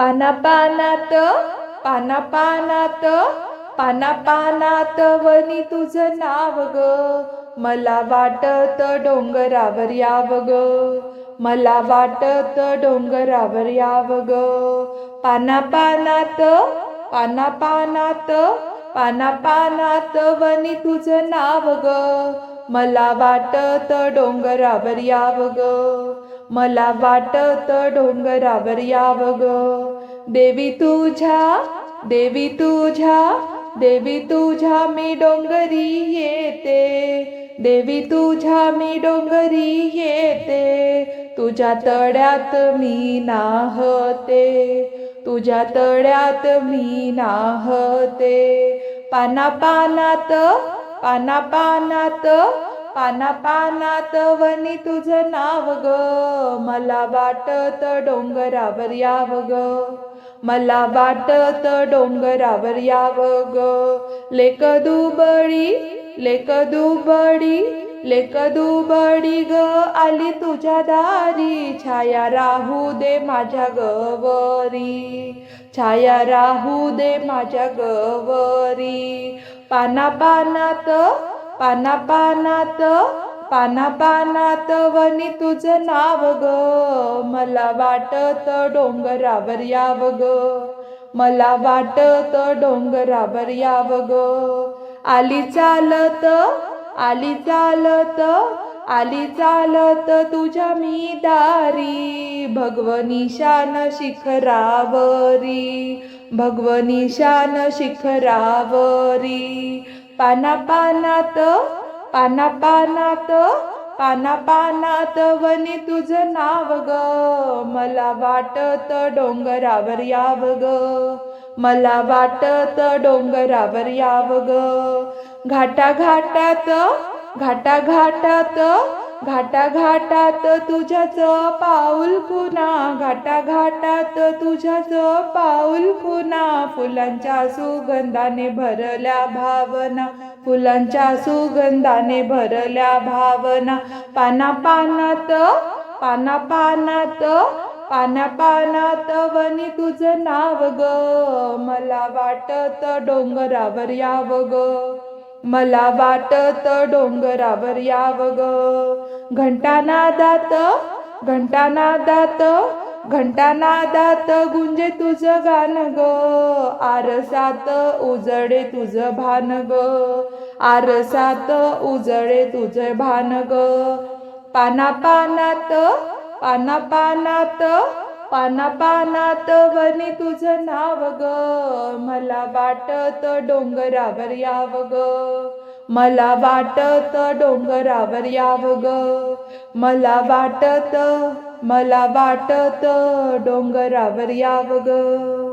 पाना पानात पाना पानात पाना पानात वनी तुझं नाव ग. मला वाटत डोंगरावर याव ग. मला वाटत डोंगरावर याव ग. पाना पानात पाना पानात पाना पानात वनी तुझं नाव ग. मला वाटत डोंगरावर याव ग. मला वाटत डोंगरावर याव ग. देवी तुझ्या देवी तुझ्या देवी तुझ्या मी डोंगरी येते. देवी तुझ्या मी डोंगरी येते. तुझ्या तळ्यात मी नाहते. तुझ्या तळ्यात मी नाहते. पाना पानात पाना पानात पाना पानात वनी तुझं नाव ग. मला वाटत डोंगरावर याव ग. मला वाटत डोंगरावर याव ग. लेक दुबळी लेक दुबळी लेक दुबळी ग. आली तुझ्या दारी. छाया राहू दे माझ्या गवरी. छाया राहू दे माझ्या गवरी. पाना पानात पाना पानात पाना पानात वनी तुझं नाव ग. मला वाटत डोंगरावर याव ग. मला वाटत डोंगरावर याव ग. आली चालत आली चालत आली चालत तुझ्या मी दारी. भगवनिशान शिखरावरी भगवनिशान शिखरावरी. पाना पानात पाना पानात पाना पानात वनी तुझं नाव ग. मला वाटत डोंगरावर याव ग. मला वाटत डोंगरावर याव ग. घाटा घाटात घाटा घाटात घाटा घाटात तुझ्याच पाऊल खुना घाटा घाटात तुझ्याच पाऊल खुना. फुलांच्या सुगंधाने भरल्या भावना फुलांच्या सुगंधाने भरल्या भावना. पाना पानात पाना पानात पाना पानात वनी तुझं नाव ग. मला वाटत डोंगरावर याव ग. मला वाटत डोंगरावर याव ग. घंटानादात घंटानादात घंटानादात गुंजे तुझं गाण ग. आरसात उजळे तुझं भान ग. आरसात उजळे तुझं भान ग. पाना पानात पाना पानात पाना पानात वनी तुझं नाव ग. मला वाटत डोंगरावर याव ग. मला वाटत डोंगरावर याव ग. मला वाटत मला वाटत डोंगरावर याव ग.